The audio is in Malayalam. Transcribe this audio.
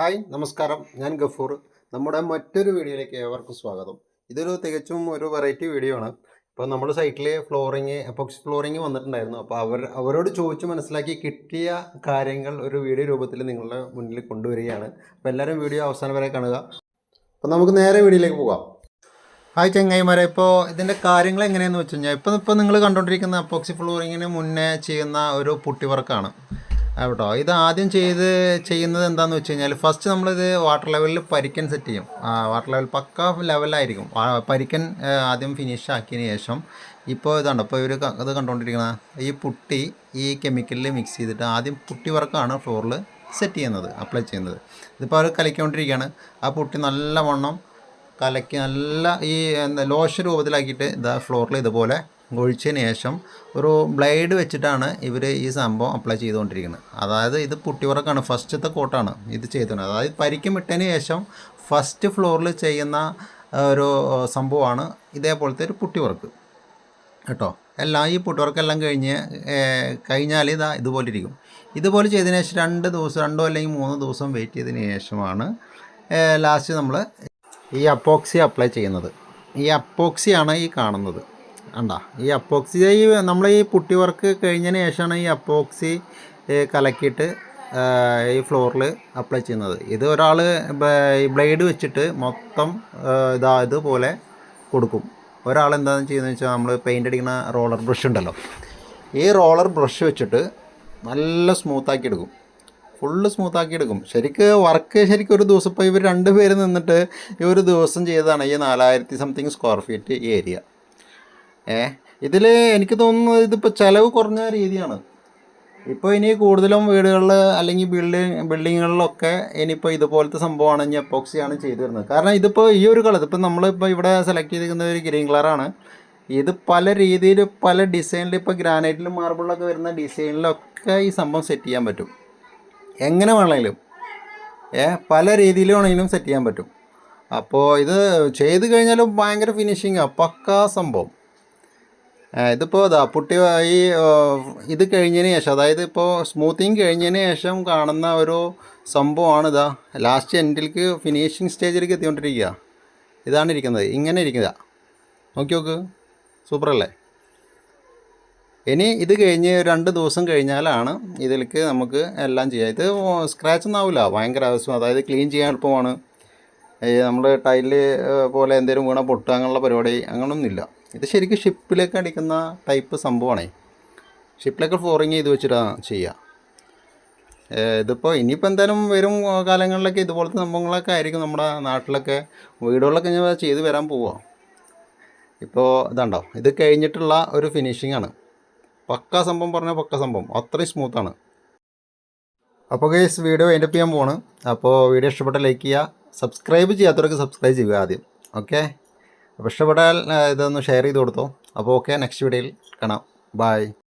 ഹായ് നമസ്കാരം. ഞാൻ ഗഫൂർ. നമ്മുടെ മറ്റൊരു വീഡിയോയിലേക്ക് ഏവർക്കും സ്വാഗതം. ഇതൊരു തികച്ചും ഒരു വെറൈറ്റി വീഡിയോ ആണ്. ഇപ്പോൾ നമ്മുടെ സൈറ്റിൽ ഫ്ലോറിങ് എപ്പോക്സ് ഫ്ലോറിങ് വന്നിട്ടുണ്ടായിരുന്നു. അപ്പോൾ അവർ അവരോട് ചോദിച്ച് മനസ്സിലാക്കി കിട്ടിയ കാര്യങ്ങൾ ഒരു വീഡിയോ രൂപത്തിൽ നിങ്ങളുടെ മുന്നിൽ കൊണ്ടുവരികയാണ്. അപ്പോൾ എല്ലാവരും വീഡിയോ അവസാനം വരെ കാണുക. അപ്പോൾ നമുക്ക് നേരെ വീഡിയോയിലേക്ക് പോകാം. ഹായ് ചെങ്ങായിമാരെ. ഇപ്പോൾ ഇതിന്റെ കാര്യങ്ങൾ എങ്ങനെയാണെന്ന് വെച്ച് കഴിഞ്ഞാൽ ഇപ്പോൾ ഇപ്പോൾ നിങ്ങൾ കണ്ടുകൊണ്ടിരിക്കുന്ന അപ്പോക്സി ഫ്ലോറിങ്ങിന് മുന്നേ ചെയ്യുന്ന ഒരു പുട്ടി വർക്കാണ് കേട്ടോ ഇത് ആദ്യം ചെയ്ത് ചെയ്യുന്നത് എന്താണെന്ന് വെച്ച് കഴിഞ്ഞാൽ ഫസ്റ്റ് നമ്മളിത് വാട്ടർ ലെവലിൽ പരിക്കൻ സെറ്റ് ചെയ്യും. വാട്ടർ ലെവൽ പക്ക ലെവലായിരിക്കും പരിക്കൻ ആദ്യം ഫിനിഷ് ആക്കിയതിന് ശേഷം ഇപ്പോൾ ഇതാണ് ഇപ്പോൾ ഇവർ ഇത് കണ്ടുകൊണ്ടിരിക്കുന്ന ഈ പുട്ടി ഈ കെമിക്കലിൽ മിക്സ് ചെയ്തിട്ട് ആദ്യം പുട്ടി വർക്കാണ് ഫ്ലോറിൽ സെറ്റ് ചെയ്യുന്നത് അപ്ലൈ ചെയ്യുന്നത്. ഇതിപ്പോൾ അവർ കലക്കിക്കൊണ്ടിരിക്കുകയാണ് ആ പുട്ടി നല്ലവണ്ണം കലക്കി നല്ല ഈ എന്താ ലോഷ രൂപത്തിലാക്കിയിട്ട് ഇതാ ഫ്ലോറിൽ ഇതുപോലെ ഒഴിച്ചതിന് ശേഷം ഒരു ബ്ലേഡ് വെച്ചിട്ടാണ് ഇവർ ഈ സംഭവം അപ്ലൈ ചെയ്തുകൊണ്ടിരിക്കുന്നത്. അതായത് ഇത് പുട്ടിവറക്കാണ് ഫസ്റ്റത്തെ കോട്ടാണ് ഇത് ചെയ്തത് അതായത് പരിക്കും ഇട്ടതിന് ശേഷം ഫസ്റ്റ് ഫ്ലോറിൽ ചെയ്യുന്ന ഒരു സംഭവമാണ് ഇതേപോലത്തെ ഒരു പുട്ടിവർക്ക് കേട്ടോ? എല്ലാം ഈ പുട്ടിവർക്കെല്ലാം കഴിഞ്ഞ് കഴിഞ്ഞാൽ ഇതാ ഇതുപോലെ ഇരിക്കും. ഇതുപോലെ ചെയ്തതിന് ശേഷം രണ്ട് ദിവസം രണ്ടോ അല്ലെങ്കിൽ മൂന്ന് ദിവസം വെയിറ്റ് ചെയ്തതിന് ശേഷമാണ് ലാസ്റ്റ് നമ്മൾ ഈ അപ്പോക്സി അപ്ലൈ ചെയ്യുന്നത്. ഈ അപ്പോക്സിയാണ് ഈ കാണുന്നത്. കണ്ട? ഈ അപ്പോക്സി ഈ നമ്മൾ ഈ പുട്ടി വർക്ക് കഴിഞ്ഞതിന് ശേഷമാണ് ഈ അപ്പോക്സി കലക്കിയിട്ട് ഈ ഫ്ലോറിൽ അപ്ലൈ ചെയ്യുന്നത്. ഇത് ഒരാൾ ബ്ലേഡ് വെച്ചിട്ട് മൊത്തം ഇതാ ഇതുപോലെ കൊടുക്കും. ഒരാൾ എന്താണെന്ന് ചെയ്യുന്നത് വെച്ചാൽ നമ്മൾ പെയിന്റ് അടിക്കുന്ന റോളർ ബ്രഷ് ഉണ്ടല്ലോ. ഈ റോളർ ബ്രഷ് വെച്ചിട്ട് നല്ല സ്മൂത്താക്കി എടുക്കും. ഫുള്ള് സ്മൂത്താക്കി എടുക്കും. ശരിക്ക് വർക്ക് ശരിക്കും ഒരു ദിവസം ഇപ്പോൾ ഇവർ രണ്ട് പേര് നിന്നിട്ട് ഈ ഒരു ദിവസം ചെയ്തതാണ് ഈ നാലായിരത്തി സംതിങ് സ്ക്വയർ ഫീറ്റ് ഏരിയ ഏ? ഇതിൽ എനിക്ക് തോന്നുന്നത് ഇതിപ്പോൾ ചിലവ് കുറഞ്ഞ രീതിയാണ്. ഇപ്പോൾ ഇനി കൂടുതലും വീടുകളിൽ അല്ലെങ്കിൽ ബിൽഡിങ് ബിൽഡിങ്ങുകളിലൊക്കെ ഇനിയിപ്പോൾ ഇതുപോലത്തെ സംഭവമാണ് ഇനി എപ്പോക്സിയാണ് ചെയ്തു വരുന്നത്. കാരണം ഇതിപ്പോൾ ഈ ഒരു കളർ ഇപ്പോൾ നമ്മളിപ്പോൾ ഇവിടെ സെലക്ട് ചെയ്തിരിക്കുന്ന ഒരു ഗ്രീൻ കളറാണ്. ഇത് പല രീതിയിൽ പല ഡിസൈനിൽ ഇപ്പോൾ ഗ്രാനൈറ്റിലും മാർബിളിലൊക്കെ വരുന്ന ഡിസൈനിലൊക്കെ ഈ സംഭവം സെറ്റ് ചെയ്യാൻ പറ്റും. എങ്ങനെ വേണമെങ്കിലും ഏ? പല രീതിയിലും വേണമെങ്കിലും സെറ്റ് ചെയ്യാൻ പറ്റും. അപ്പോൾ ഇത് ചെയ്ത് കഴിഞ്ഞാലും ഭയങ്കര ഫിനിഷിങ്ങാണ് പക്കാ സംഭവം. ഇതിപ്പോൾ ഇതാ പുട്ടി ഈ ഇത് കഴിഞ്ഞതിന് ശേഷം അതായത് ഇപ്പോൾ സ്മൂത്തിങ് കഴിഞ്ഞതിന് ശേഷം കാണുന്ന ഒരു സംഭവമാണ് ഇതാ. ലാസ്റ്റ് എൻഡിലേക്ക് ഫിനിഷിങ് സ്റ്റേജിലേക്ക് എത്തിക്കൊണ്ടിരിക്കുക. ഇതാണ് ഇരിക്കുന്നത്. ഇങ്ങനെ ഇരിക്കുക. നോക്കി നോക്ക്. സൂപ്പറല്ലേ ഇനി ഇത് കഴിഞ്ഞ് രണ്ട് ദിവസം കഴിഞ്ഞാലാണ് ഇതിലേക്ക് നമുക്ക് എല്ലാം ചെയ്യാം. ഇത് സ്ക്രാച്ച് ആവില്ല ഭയങ്കര ആവശ്യം. അതായത് ക്ലീൻ ചെയ്യാൻ എളുപ്പമാണ്. ഈ നമ്മൾ ടൈൽ പോലെ എന്തെങ്കിലും വീണ പൊട്ടുക അങ്ങനെയുള്ള പരിപാടി അങ്ങനെയൊന്നുമില്ല ഇത് ശരിക്കും ഷിപ്പിലേക്ക് അടിക്കുന്ന ടൈപ്പ് സംഭവമാണേ. ഷിപ്പിലേക്ക് ഫ്ലോറിങ് ചെയ്ത് വെച്ചിട്ടാണ് ചെയ്യുക ഇതിപ്പോൾ ഇനിയിപ്പോൾ എന്തായാലും വരും കാലങ്ങളിലൊക്കെ ഇതുപോലത്തെ സംഭവങ്ങളൊക്കെ ആയിരിക്കും നമ്മുടെ നാട്ടിലൊക്കെ. വീടുകളിലൊക്കെ ഞാൻ ചെയ്ത് വരാൻ പോവുക ഇപ്പോൾ ഇതുണ്ടോ ഇത് കഴിഞ്ഞിട്ടുള്ള ഒരു ഫിനിഷിംഗ് ആണ്. പക്ക സംഭവം പറഞ്ഞാൽ പക്ക സംഭവം. അത്രയും സ്മൂത്താണ് അപ്പോൾ ഗൈസ് വീഡിയോ അതിന്റെ ചെയ്യാൻ പോവാണ്. അപ്പോൾ വീഡിയോ ഇഷ്ടപ്പെട്ട ലൈക്ക് ചെയ്യുക സബ്സ്ക്രൈബ് ചെയ്യാത്തവർക്ക് സബ്സ്ക്രൈബ് ചെയ്യുക ആദ്യം. ഓക്കെ അപ്പോൾ ഇഷ്ടപ്പെട്ടാൽ ഇതൊന്ന് ഷെയർ ചെയ്ത് കൊടുത്തോ. അപ്പോൾ ഓക്കെ നെക്സ്റ്റ് വീഡിയോയിൽ കാണാം. ബൈ